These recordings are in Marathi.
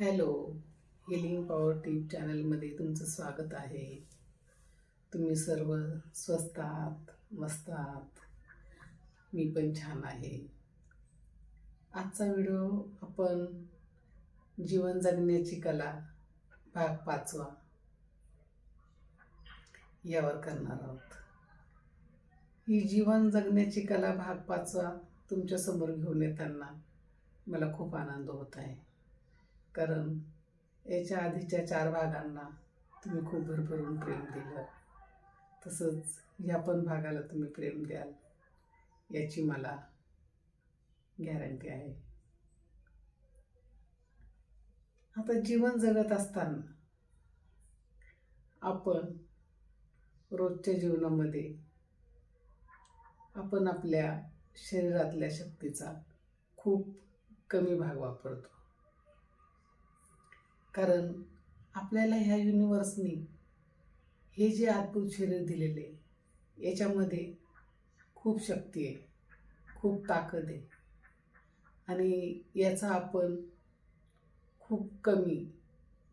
हॅलो हिलिंग पॉवर टीप चॅनलमध्ये तुमचं स्वागत आहे. तुम्ही सर्व स्वस्त आहात मस्त आहात? मी पण छान आहे. आजचा व्हिडिओ आपण जीवन जगण्याची कला भाग पाचवा यावर करणार आहोत. ही जीवन जगण्याची कला भाग पाचवा तुमच्यासमोर घेऊन येताना मला खूप आनंद होत आहे. कारण याच्या आधीच्या चार भागांना तुम्ही खूप भरभरून प्रेम दिलं. तसंच या पण भागाला तुम्ही प्रेम द्याल याची मला गॅरंटी आहे. आता जीवन जगत असताना आपण रोजच्या जीवनामध्ये आपण आपल्या शरीरातल्या शक्तीचा खूप कमी भाग वापरतो. कारण आपल्याला ह्या युनिवर्सनी हे जे अद्भुत शरीर दिलेले आहे, याच्यामध्ये खूप शक्ती आहे खूप ताकद आहे. आणि याचा आपण खूप कमी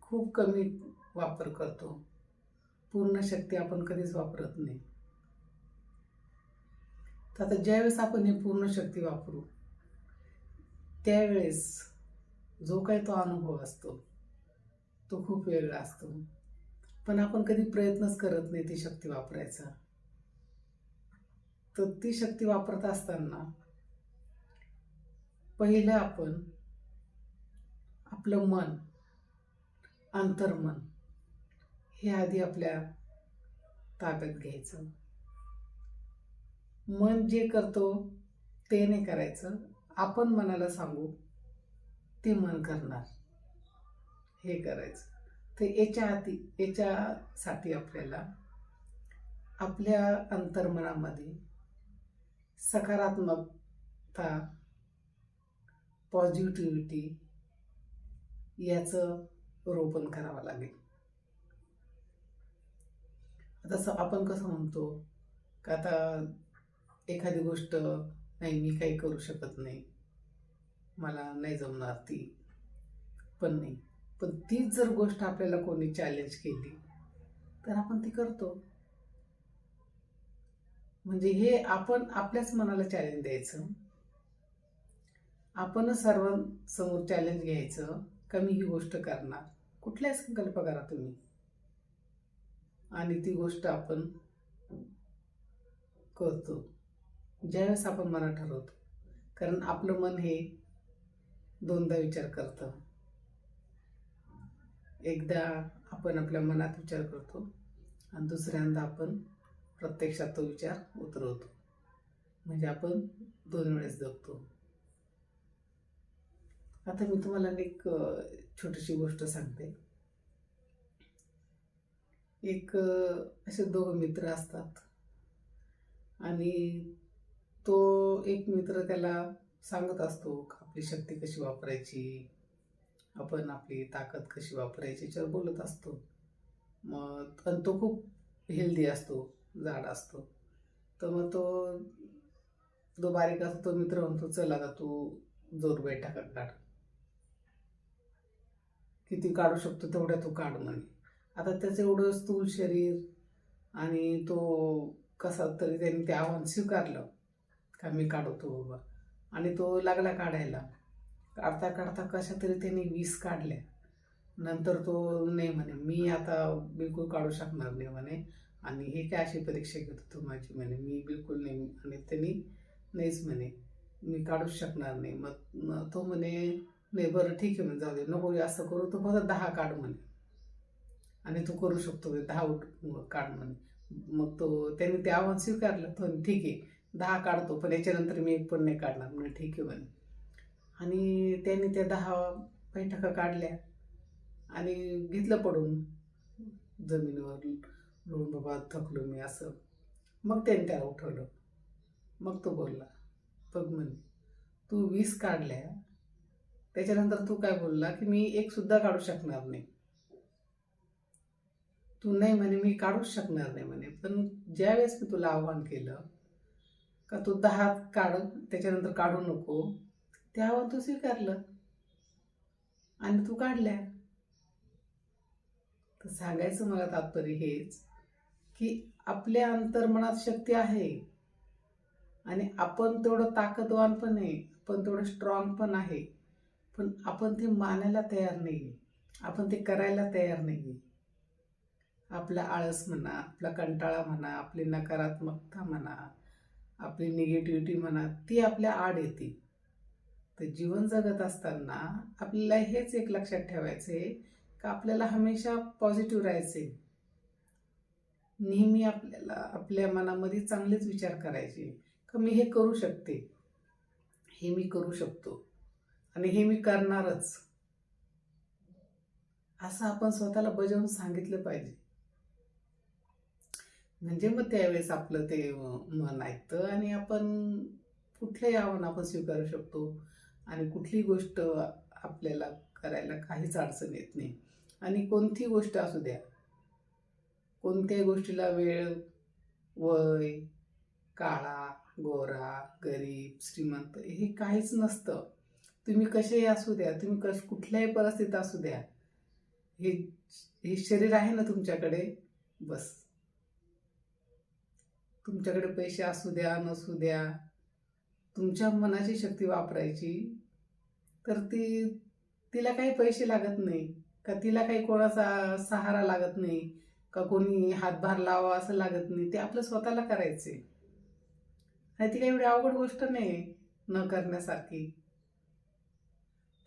खूप कमी वापर करतो. पूर्ण शक्ती आपण कधीच वापरत नाही. तर आता ज्यावेळेस आपण ही पूर्ण शक्ती वापरू त्यावेळेस जो काही तो अनुभव असतो तो खूप वेगळा असतो पण आपण कधी प्रयत्नच करत नाही ती शक्ती वापरायचा. तर ती शक्ती वापरत असताना पहिलं आपण आपलं मन अंतर्मन हे आधी आपल्या ताब्यात घ्यायचं. मन जे करतो ते नाही करायचं. आपण मनाला सांगू ते मन करणार. हे करायचं. तर याच्या आधी याच्यासाठी आपल्याला आपल्या अंतर्मनामध्ये सकारात्मकता पॉझिटिव्हिटी याचं रोपण करावं लागेल. आता स आपण कसं म्हणतो का आता एखादी गोष्ट नाही मी काही करू शकत नाही. मला नाही जमणार ती. पण नाही. पण तीच जर गोष्ट आपल्याला कोणी चॅलेंज केली तर आपण ती करतो. म्हणजे हे आपण आपल्याच मनाला चॅलेंज द्यायचं. आपणच सर्वांसमोर चॅलेंज घ्यायचं का मी ही गोष्ट करणार? कुठल्याही संकल्प करा तुम्ही? आणि ती गोष्ट आपण करतो. ज्यावेळेस आपण मनात ठरवतो. कारण आपलं मन हे दोनदा विचार करतं. एकदा आपण आपल्या मनात विचार करतो आणि दुसऱ्यांदा आपण प्रत्यक्षात तो विचार उतरवतो. म्हणजे आपण दोन वेळेस जगतो. आता मी तुम्हाला एक छोटीशी गोष्ट सांगते. एक असे दोघं मित्र असतात. आणि तो एक मित्र त्याला सांगत असतो आपली शक्ती कशी वापरायची आपण आपली ताकद कशी वापरायची याच्यावर बोलत असतो. मग आणि तो खूप हेल्दी असतो जाड असतो. तर मग तो जो बारीक असतो तो मित्र म्हणतो चल आता तू जोर बैठा काढ. किती काढू शकतो तेवढ्या तू काढ म्हणे. आता त्याचं एवढं स्थूल शरीर आणि तो कसा तरी त्यांनी ते आव्हान स्वीकारलं का मी काढवतो बाबा? आणि तो लागला काढायला. काढता काढता कशा तरी त्यांनी वीस काढल्या नंतर तो नाही म्हणे मी आता बिलकुल काढू शकणार नाही म्हणे आणि हे काय अशी परीक्षा घेत होतो माझी म्हणे मी बिलकुल नाही आणि त्यांनी नाहीच म्हणे मी काढूच शकणार नाही. मग तो म्हणे नाही बरं ठीक आहे म्हणे जाऊ दे नको असं करू तो फक्त दहा काढ म्हणे. आणि तू करू शकतो दहा उठ काढ म्हणे. मग तो त्याने ते आव्हान स्वीकारलं तो ठीक आहे दहा काढतो पण याच्यानंतर मी एक पण नाही काढणार. म्हणे ठीक आहे म्हणे. आणि त्यांनी त्या दहा बैठका काढल्या आणि घेतलं पडून. जमिनीवर लोण बाबा थकलो मी असं. मग त्यांनी त्याला उठवलं. मग तो बोलला बघ म्हणे तू वीस काढल्या त्याच्यानंतर तू काय बोलला की मी एक सुद्धा काढू शकणार नाही. तू नाही म्हणे मी काढूच शकणार नाही म्हणे. पण ज्यावेळेस मी तुला आव्हान केलं का तू दहा काढ त्याच्यानंतर काढू नको ते आव्हान तू स्वीकारलं. आणि तू काढल्या. तर सांगायचं मला तात्पर्य हेच की आपल्या अंतर्मनात शक्ती आहे. आणि आपण तेवढं ताकदवान पण आहे. आपण तेवढं स्ट्रॉंग पण आहे. पण आपण ते मानायला तयार नाही आपण ते करायला तयार नाही आपला आळस म्हणा आपला कंटाळा म्हणा आपली नकारात्मकता म्हणा आपली निगेटिव्हिटी म्हणा ती आपल्या आड येते. तर जीवन जगत असताना आपल्याला हेच एक लक्षात ठेवायचं आहे का आपल्याला हमेशा पॉझिटिव्ह राहायचे नेहमी आपल्याला आपल्या मनामध्ये चांगलेच विचार करायचे का मी हे करू शकते? हे मी करू शकतो. आणि हे मी करणारच. असं आपण स्वतःला बजावून सांगितलं पाहिजे. म्हणजे मग त्यावेळेस आपलं ते मन ऐकतं आणि आपण कुठलंही आव्हान आपण स्वीकारू शकतो. आणि कुठली गोष्ट आपल्याला करायला काहीच अडचण येत नाही. आणि कोणती गोष्ट असू द्या. कोणत्याही गोष्टीला वेळ वय काळा गोरा गरीब श्रीमंत हे काहीच नसतं. तुम्ही कसेही असू द्या तुम्ही कश कुठल्याही परिस्थितीत असू द्या. हे हे शरीर आहे ना तुमच्याकडे? बस. तुमच्याकडे पैसे असू द्या नसू द्या. तुमच्या मनाची शक्ती वापरायची. तर ती तिला काही पैसे लागत नाही. का तिला काही कोणाचा सहारा लागत नाही. का कोणी हातभार लावा असं लागत नाही. ते आपलं स्वतःला करायचे. नाही ती काही एवढी अवघड गोष्ट नाही न करण्यासारखी.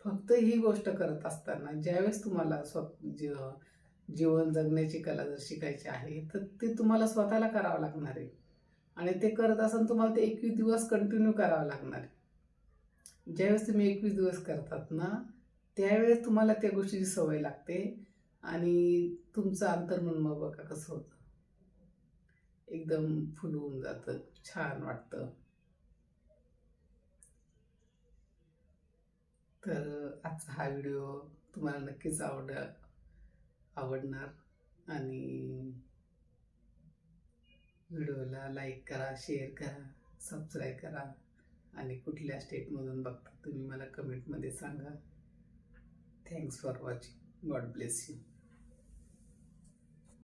फक्त ही गोष्ट करत असताना ज्यावेळेस तुम्हाला स्व जीव जीवन जगण्याची कला जर शिकायची आहे तर ते तुम्हाला स्वतःला करावं लागणार आहे. आणि ते करत असताना तुम्हाला ते एकवीस दिवस कंटिन्यू करावं लागणार आहे. ज्यावेळेस तुम्ही एकवीस दिवस करतात ना त्यावेळेस तुम्हाला त्या गोष्टीची सवय लागते आणि तुमचं अंतर्मन मग बघा कसं होतं. एकदम फुलवून जातं छान वाटतं. तर आजचा हा व्हिडिओ तुम्हाला नक्कीच आवड आवडणार आणि व्हिडिओला लाईक करा शेअर करा सबस्क्राईब करा. आणि कुठल्या स्टेटमधून बघता तुम्ही मला कमेंटमध्ये सांगा. Thanks for watching God bless you